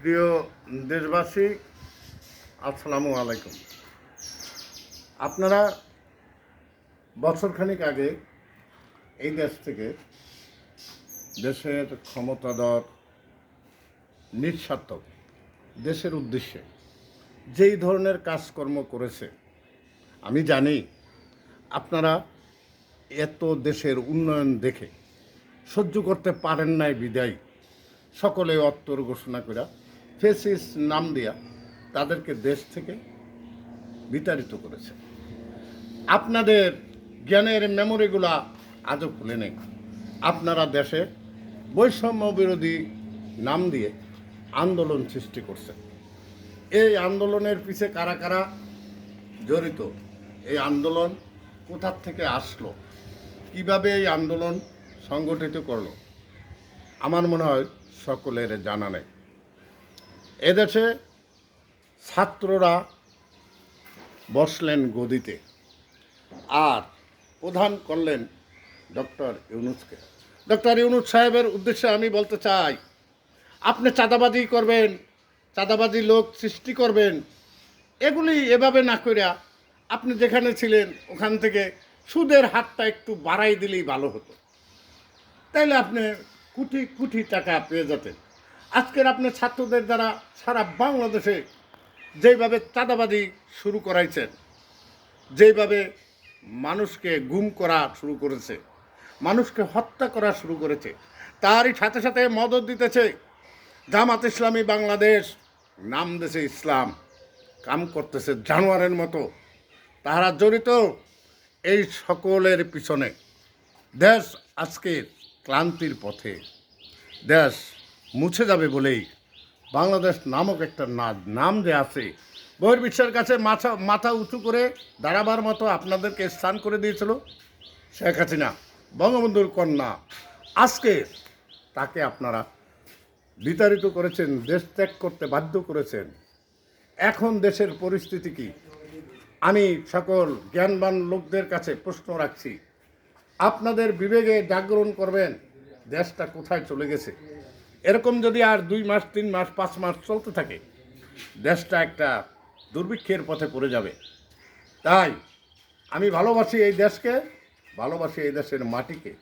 প্রিয় দেশবাসী, আসসালামু আলাইকুম। আপনারা বছরখানিক আগে এই দেশ থেকে দেশের ক্ষমতাধর নিঃস্বার্থক দেশের উদ্দেশ্যে যেই ধরনের কাজকর্ম করেছে, আমি জানি আপনারা এত দেশের উন্নয়ন দেখে সহ্য করতে পারেন নাই বিদায়। সকলে অত্তর ঘোষণা করে ফেসিস নাম দিয়া তাদেরকে দেশ থেকে বিতাড়িত করেছে। আপনাদের জ্ঞানের মেমোরিগুলা আজও খুলে নেই। আপনারা দেশে বৈষম্য বিরোধী নাম দিয়ে আন্দোলন সৃষ্টি করছে এই আন্দোলনের পিছে কারা কারা জড়িত? এই আন্দোলন কোথার থেকে আসলো? কীভাবে এই আন্দোলন সংগঠিত করল? আমার মনে হয় সকলের জানা নেই। এদেশে ছাত্ররা বসলেন গদিতে। আর প্রধান করলেন ডক্টর ইউনুসকে। ডক্টর ইউনুস সাহেবের উদ্দেশ্যে আমি বলতে চাই, আপনি চাঁদাবাজি করবেন, চাঁদাবাজি লোক সৃষ্টি করবেন, এগুলি এভাবে না করিয়া আপনি যেখানে ছিলেন ওখান থেকে সুদের হাতটা একটু বাড়াই দিলেই ভালো হতো। তাইলে আপনি কোটি কোটি টাকা পেয়ে যেতেন। আজকের আপনি ছাত্রদের দ্বারা সারা বাংলাদেশে যেইভাবে চাঁদাবাজি শুরু করাইছেন, যেইভাবে মানুষকে গুম করা শুরু করেছে, মানুষকে হত্যা করা শুরু করেছে, তারই সাথে সাথে মদত দিতেছে জামাত ইসলামী বাংলাদেশ, নাম দেশে ইসলাম, কাম করতেছে জানোয়ারের মতো। তারা জড়িত এই সকলের পিছনে। দেশ আজকের ক্লান্তির পথে। দেশ মুছে যাবে বলেই বাংলাদেশ নামক একটা নাম যে আছে, বহির্বিশ্বের কাছে মাথা মাথা উঁচু করে দাঁড়াবার মতো আপনাদেরকে স্থান করে দিয়েছিল শেখ হাসিনা, বঙ্গবন্ধুর কন্যা। আজকে তাকে আপনারা বিতাড়িত করেছেন, দেশ ত্যাগ করতে বাধ্য করেছেন। এখন দেশের পরিস্থিতি কি? আমি সকল জ্ঞানবান লোকদের কাছে প্রশ্ন রাখছি, আপনাদের বিবেকে জাগরণ করবেন, দেশটা কোথায় চলে গেছে? এরকম যদি আর দুই মাস, তিন মাস, পাঁচ মাস চলতে থাকে, দেশটা একটা দুর্ভিক্ষের পথে পড়ে যাবে। তাই আমি ভালোবাসি এই দেশকে, ভালোবাসি এই দেশের মাটিকে।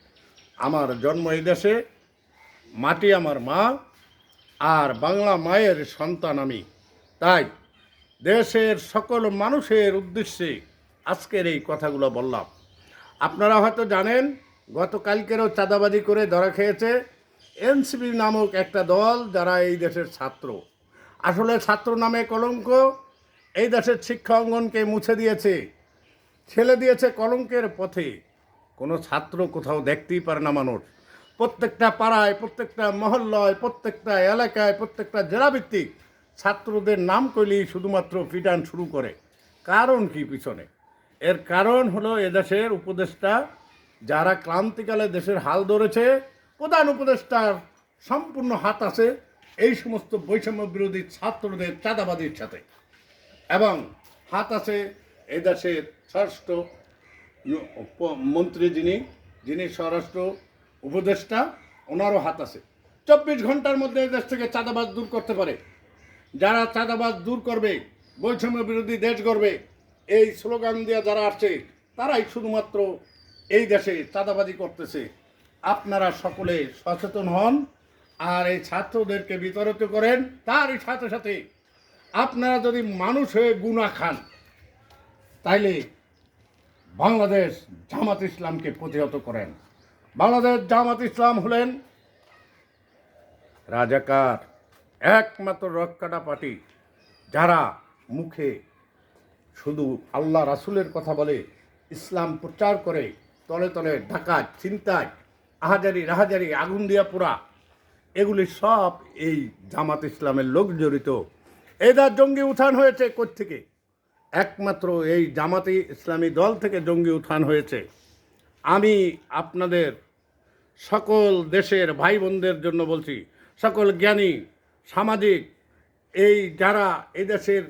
আমার জন্ম এই দেশে, মাটি আমার মা, আর বাংলা মায়ের সন্তান আমি। তাই দেশের সকল মানুষের উদ্দেশ্যে আজকের এই কথাগুলো বললাম। আপনারা হয়তো জানেন, গতকালকেরও চাঁদাবাজি করে ধরা খেয়েছে এনসিপি নামক একটা দল যারা এই দেশের ছাত্র। আসলে ছাত্র নামে কলঙ্ক, এই দেশের শিক্ষা অঙ্গনকে মুছে দিয়েছে ছেলে দিয়েছে কলঙ্কের পথে। কোনো ছাত্র কোথাও দেখতেই পারে না মানুষ। প্রত্যেকটা পাড়ায়, প্রত্যেকটা মহল্লায়, প্রত্যেকটা এলাকায়, প্রত্যেকটা জেলাভিত্তিক ছাত্রদের নাম করলেই শুধুমাত্র পিটান শুরু করে। কারণ কি পিছনে? এর কারণ হলো এদেশের উপদেষ্টা যারা ক্রান্তিকালে দেশের হাল ধরেছে প্রধান উপদেষ্টার সম্পূর্ণ হাত আছে এই সমস্ত বৈষম্য বিরোধী ছাত্রদের চাঁদাবাজির সাথে। এবং হাত আছে এই দেশের স্বরাষ্ট্র মন্ত্রী যিনি যিনি স্বরাষ্ট্র উপদেষ্টা, ওনারও হাত আছে। চব্বিশ ঘণ্টার মধ্যে দেশ থেকে চাঁদাবাজ দূর করতে পারে। যারা চাঁদাবাজ দূর করবে, বৈষম্য বিরোধী দেশ গড়বে, এই স্লোগান দিয়ে যারা আসছে, তারাই শুধুমাত্র এই দেশে চাঁদাবাজি করতেছে। আপনারা সকলে সচেতন হন আর এই ছাত্রদেরকে বিতরিত করেন। তারই সাথে সাথে আপনারা যদি মানুষ হয়ে গুণা খান, তাইলে বাংলাদেশ জামাত ইসলামকে প্রতিহত করেন। বাংলাদেশ জামাত ইসলাম হলেন রাজাকার, একমাত্র রক্ষাটা পার্টি, যারা মুখে শুধু আল্লাহ রাসুলের কথা বলে ইসলাম প্রচার করে, তলে তলে ঢাকা চিন্তায় আহাজারি, রাহাজারি, আগুন দিয়া পোড়া। এগুলি সব এই জামাত ইসলামের লোক জড়িত। এদের জঙ্গি উত্থান হয়েছে থেকে একমাত্র এই জামাতি ইসলামী দল থেকে জঙ্গি উত্থান হয়েছে। আমি আপনাদের সকল দেশের ভাই বোনদের জন্য বলছি, সকল জ্ঞানী, সামাজিক, এই যারা এই দেশের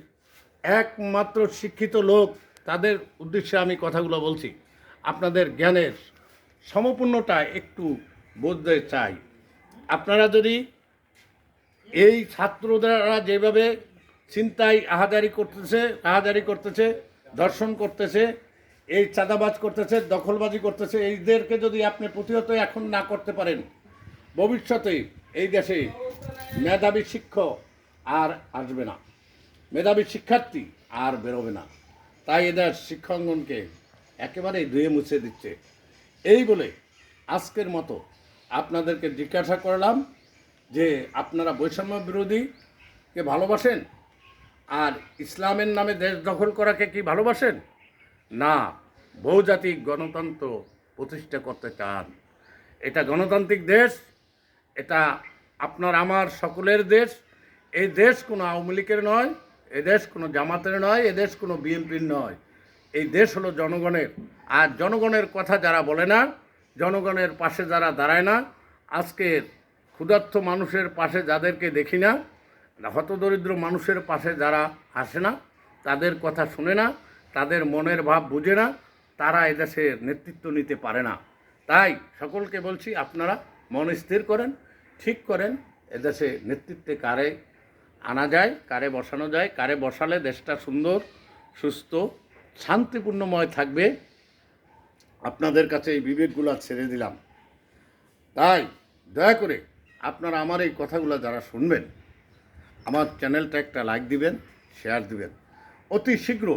একমাত্র শিক্ষিত লোক, তাদের উদ্দেশ্যে আমি কথাগুলো বলছি। আপনাদের জ্ঞানের সমপূর্ণটা একটু বুঝতে চাই। আপনারা যদি এই ছাত্ররা যেভাবে চিন্তায় আহাদারি করতেছে আহাদারি করতেছে দর্শন করতেছে, এই চাঁদাবাজ করতেছে, দখলবাজি করতেছে, এইদেরকে যদি আপনি প্রতিহত এখন না করতে পারেন, ভবিষ্যতে এই দেশে মেধাবী শিক্ষক আর আসবে না। মেধাবী শিক্ষার্থী আর বেরোবে না। তাই এদের শিক্ষাঙ্গনকে একেবারেই ধুয়ে মুছে দিচ্ছে। এই বলে আজকের মতো আপনাদেরকে জিজ্ঞাসা করলাম যে আপনারা বৈষম্য বিরোধীকে ভালোবাসেন? আর ইসলামের নামে দেশ দখল করাকে কি ভালোবাসেন? না, বহুজাতিক গণতন্ত্র প্রতিষ্ঠা করতে চান। এটা গণতান্ত্রিক দেশ, এটা আপনার, আমার সকলের দেশ। এই দেশ কোনো আওয়ামী লীগের নয় এদেশ কোনো জামাতের নয় এদেশ কোনো বিএনপির নয়। এই দেশ হলো জনগণের। আর জনগণের কথা যারা বলে না, জনগণের পাশে যারা দাঁড়ায় না, আজকের ক্ষুধার্ত মানুষের পাশে যাদেরকে দেখি না হতদরিদ্র মানুষের পাশে যারা আসে না, তাদের কথা শুনে না, তাদের মনের ভাব বুঝে না, তারা এদেশের নেতৃত্ব নিতে পারে না। তাই সকলকে বলছি, আপনারা মন স্থির করেন, ঠিক করেন এদেশে নেতৃত্বে কারে আনা যায়, কারে বসানো যায়, কারে বসালে দেশটা সুন্দর, সুস্থ শান্তিপূর্ণময় থাকবে। আপনাদের কাছে এই বিবেকগুলো ছেড়ে দিলাম। তাই দয়া করে আপনারা আমার এই কথাগুলো যারা শুনবেন, আমার চ্যানেলটা একটা লাইক দিবেন, শেয়ার দিবেন। অতি শীঘ্র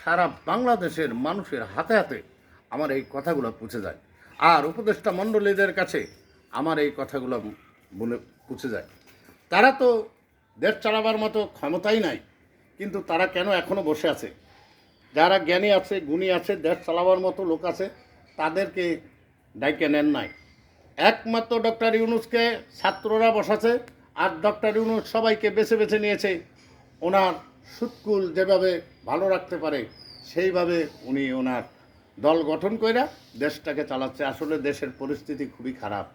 সারা বাংলাদেশের মানুষের হাতে হাতে আমার এই কথাগুলো পৌঁছে যায়। আর উপদেষ্টা মণ্ডলীদের কাছে আমার এই কথাগুলো বলে পৌঁছে যায়। তারা তো দেশ চালাবার মতো ক্ষমতাই নাই, কিন্তু তারা কেন এখনও বসে আছে? যারা জ্ঞানী আছে, গুণী আছে, দেশ চালাবার মতো লোক আছে, তাদেরকে ডাইকে নেন নাই। একমাত্র ডক্টর ইউনুসকে ছাত্ররা বসাছে, আর ডক্টর ইউনুস সবাইকে বেছে বেছে নিয়েছে। ওনার সুৎকুল যেভাবে ভালো রাখতে পারে, সেইভাবে উনি ওনার দল গঠন কইরা দেশটাকে চালাচ্ছে। আসলে দেশের পরিস্থিতি খুবই খারাপ।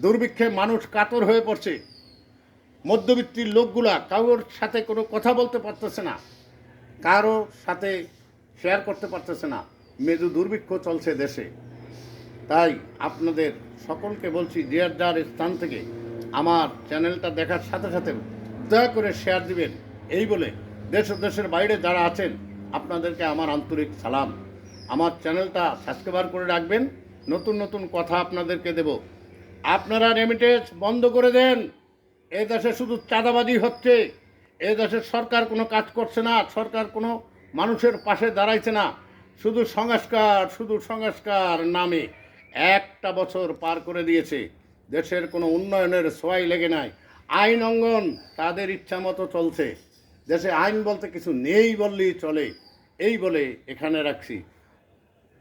দুর্ভিক্ষে মানুষ কাতর হয়ে পড়ছে। মধ্যবিত্তির লোকগুলা কারোর সাথে কোনো কথা বলতে পারতেছে না। কারও সাথে শেয়ার করতে পারতেছে না। মেরু দুর্ভিক্ষ চলছে দেশে। তাই আপনাদের সকলকে বলছি যার যার স্থান থেকে আমার চ্যানেলটা দেখার সাথে সাথে দয়া করে শেয়ার দিবেন। এই বলে দেশ দেশের বাইরে যারা আছেন, আপনাদেরকে আমার আন্তরিক সালাম। আমার চ্যানেলটা সাবস্ক্রাইবার করে রাখবেন। নতুন নতুন কথা আপনাদেরকে দেব। আপনারা রেমিটেন্স বন্ধ করে দেন। এ দেশে শুধু চাঁদাবাজি হচ্ছে। এ দেশের সরকার কোনো কাজ করছে না, সরকার কোনো মানুষের পাশে দাঁড়াইছে না। শুধু সংস্কার শুধু সংস্কার নামে একটা বছর পার করে দিয়েছে। দেশের কোনো উন্নয়নের সোয়াই লেগে নাই। আইন অঙ্গন তাদের ইচ্ছা মতো চলছে। দেশে আইন বলতে কিছু নেই বললেই চলে। এই বলে এখানে রাখছি।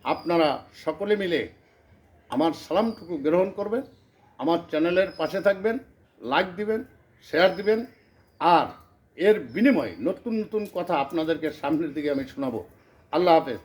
আপনারা সকলে মিলে আমার সালামটুকু গ্রহণ করবেন, আমার চ্যানেলের পাশে থাকবেন, লাইক দিবেন, শেয়ার দিবেন, আর এর বিনিময়ে নতুন নতুন কথা আপনাদেরকে সামনের দিকে আমি শোনাবো। আল্লাহ হাফেজ।